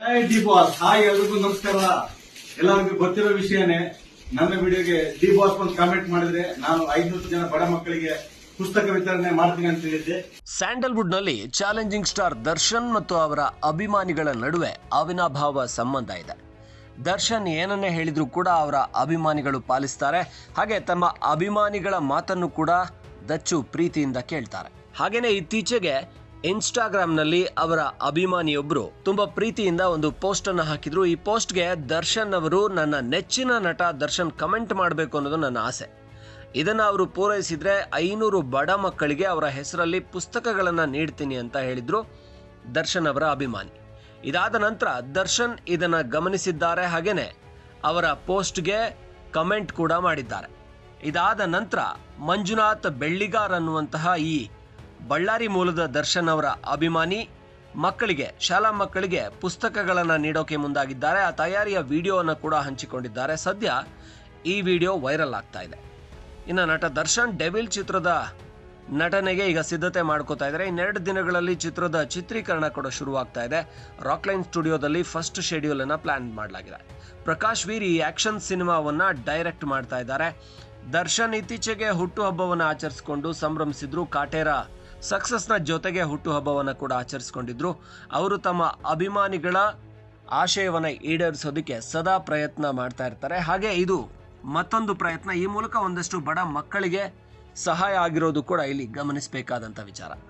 Boss hi ಎಲ್ರಿಗೂ ನಮಸ್ಕಾರ. ಎಲ್ಲರಿಗೂ ಗೊತ್ತಿರೋ ವಿಷಯನೇ, ನನ್ನ ವಿಡಿಯೋಗೆ ಡಿ ಬಾಸ್ ಒಂದು ಕಾಮೆಂಟ್ ಮಾಡಿದ್ರೆ ನಾನು ಐದ್ನೂರು ಜನ ಬಡ ಮಕ್ಕಳಿಗೆ ಪುಸ್ತಕ ವಿತರಣೆ ಮಾಡ್ತೀನಿ ಅಂತ ಹೇಳಿದ್ದೆ. ಸ್ಯಾಂಡಲ್ವುಡ್ನಲ್ಲಿ ಚಾಲೆಂಜಿಂಗ್ ಸ್ಟಾರ್ ದರ್ಶನ್ ಮತ್ತು ಅವರ ಅಭಿಮಾನಿಗಳ ನಡುವೆ ಅವಿನಾಭಾವ ಸಂಬಂಧ ಇದೆ. ದರ್ಶನ್ ಏನನ್ನೇ ಹೇಳಿದ್ರು ಕೂಡ ಅವರ ಅಭಿಮಾನಿಗಳು ಪಾಲಿಸ್ತಾರೆ. ಹಾಗೆ ತಮ್ಮ ಅಭಿಮಾನಿಗಳ ಮಾತನ್ನು ಕೂಡ ದಚ್ಚು ಪ್ರೀತಿಯಿಂದ ಕೇಳ್ತಾರೆ. ಹಾಗೇನೆ ಇತ್ತೀಚೆಗೆ ಇನ್ಸ್ಟಾಗ್ರಾಂನಲ್ಲಿ ಅವರ ಅಭಿಮಾನಿಯೊಬ್ಬರು ತುಂಬಾ ಪ್ರೀತಿಯಿಂದ ಒಂದು ಪೋಸ್ಟ್ ಅನ್ನು ಹಾಕಿದ್ರು. ಈ ಪೋಸ್ಟ್ಗೆ ದರ್ಶನ್ ಅವರು ನನ್ನ ನೆಚ್ಚಿನ ನಟ ದರ್ಶನ್ ಕಮೆಂಟ್ ಮಾಡಬೇಕು ಅನ್ನೋದು ನನ್ನ ಆಸೆ. ಇದನ್ನ ಅವರು ಪೂರೈಸಿದ್ರೆ ಐನೂರು ಬಡ ಮಕ್ಕಳಿಗೆ ಅವರ ಹೆಸರಲ್ಲಿ ಪುಸ್ತಕಗಳನ್ನು ನೀಡ್ತೀನಿ ಅಂತ ಹೇಳಿದರು ದರ್ಶನ್ ಅವರ ಅಭಿಮಾನಿ. ಇದಾದ ನಂತರ ದರ್ಶನ್ ಇದನ್ನ ಗಮನಿಸಿದ್ದಾರೆ ಹಾಗೇನೆ ಅವರ ಪೋಸ್ಟ್ಗೆ ಕಮೆಂಟ್ ಕೂಡ ಮಾಡಿದ್ದಾರೆ. ಇದಾದ ನಂತರ ಮಂಜುನಾಥ್ ಬೆಳ್ಳಿಗಾರ್ ಅನ್ನುವಂತಹ ಈ ಬಳ್ಳಾರಿ ಮೂಲದ ದರ್ಶನ್ ಅವರ ಅಭಿಮಾನಿ. ಮಕ್ಕಳಿಗೆ, ಶಾಲಾ ಮಕ್ಕಳಿಗೆ ಪುಸ್ತಕಗಳನ್ನು ನೀಡೋಕೆ ಮುಂದಾಗಿದ್ದಾರೆ. ಆ ತಯಾರಿಯ ವಿಡಿಯೋವನ್ನು ಕೂಡ ಹಂಚಿಕೊಂಡಿದ್ದಾರೆ. ಸದ್ಯ ಈ ವಿಡಿಯೋ ವೈರಲ್ ಆಗ್ತಾ ಇದೆ. ಇನ್ನು ನಟ ದರ್ಶನ್ ಡೆವಿಲ್ ಚಿತ್ರದ ನಟನೆಗೆ ಈಗ ಸಿದ್ಧತೆ ಮಾಡ್ಕೋತಾ ಇದ್ದಾರೆ. ಇನ್ನೆರಡು ದಿನಗಳಲ್ಲಿ ಚಿತ್ರದ ಚಿತ್ರೀಕರಣ ಕೂಡ ಶುರುವಾಗ್ತಾ ಇದೆ. ರಾಕ್ಲೈನ್ ಸ್ಟುಡಿಯೋದಲ್ಲಿ ಫಸ್ಟ್ ಶೆಡ್ಯೂಲ್ ಅನ್ನ ಪ್ಲಾನ್ ಮಾಡಲಾಗಿದೆ. ಪ್ರಕಾಶ್ ವೀರ್ ಈ ಆಕ್ಷನ್ ಸಿನಿಮಾವನ್ನ ಡೈರೆಕ್ಟ್ ಮಾಡ್ತಾ ಇದ್ದಾರೆ. ದರ್ಶನ್ ಇತ್ತೀಚೆಗೆ ಹುಟ್ಟುಹಬ್ಬವನ್ನು ಆಚರಿಸಿಕೊಂಡು ಸಂಭ್ರಮಿಸಿದ್ರು ಕಾಟೇರ ಸಕ್ಸಸ್ನ ಜೊತೆಗೆ ಹುಟ್ಟುಹಬ್ಬವನ್ನು ಕೂಡ ಆಚರಿಸಿಕೊಂಡಿದ್ರು. ಅವರು ತಮ್ಮ ಅಭಿಮಾನಿಗಳ ಆಶಯವನ್ನು ಈಡೇರಿಸೋದಕ್ಕೆ ಸದಾ ಪ್ರಯತ್ನ ಮಾಡ್ತಾ ಇರ್ತಾರೆ. ಹಾಗೆ ಇದು ಮತ್ತೊಂದು ಪ್ರಯತ್ನ. ಈ ಮೂಲಕ ಒಂದಷ್ಟು ಬಡ ಮಕ್ಕಳಿಗೆ ಸಹಾಯ ಆಗಿರೋದು ಕೂಡ ಇಲ್ಲಿ ಗಮನಿಸಬೇಕಾದಂತ ವಿಚಾರ.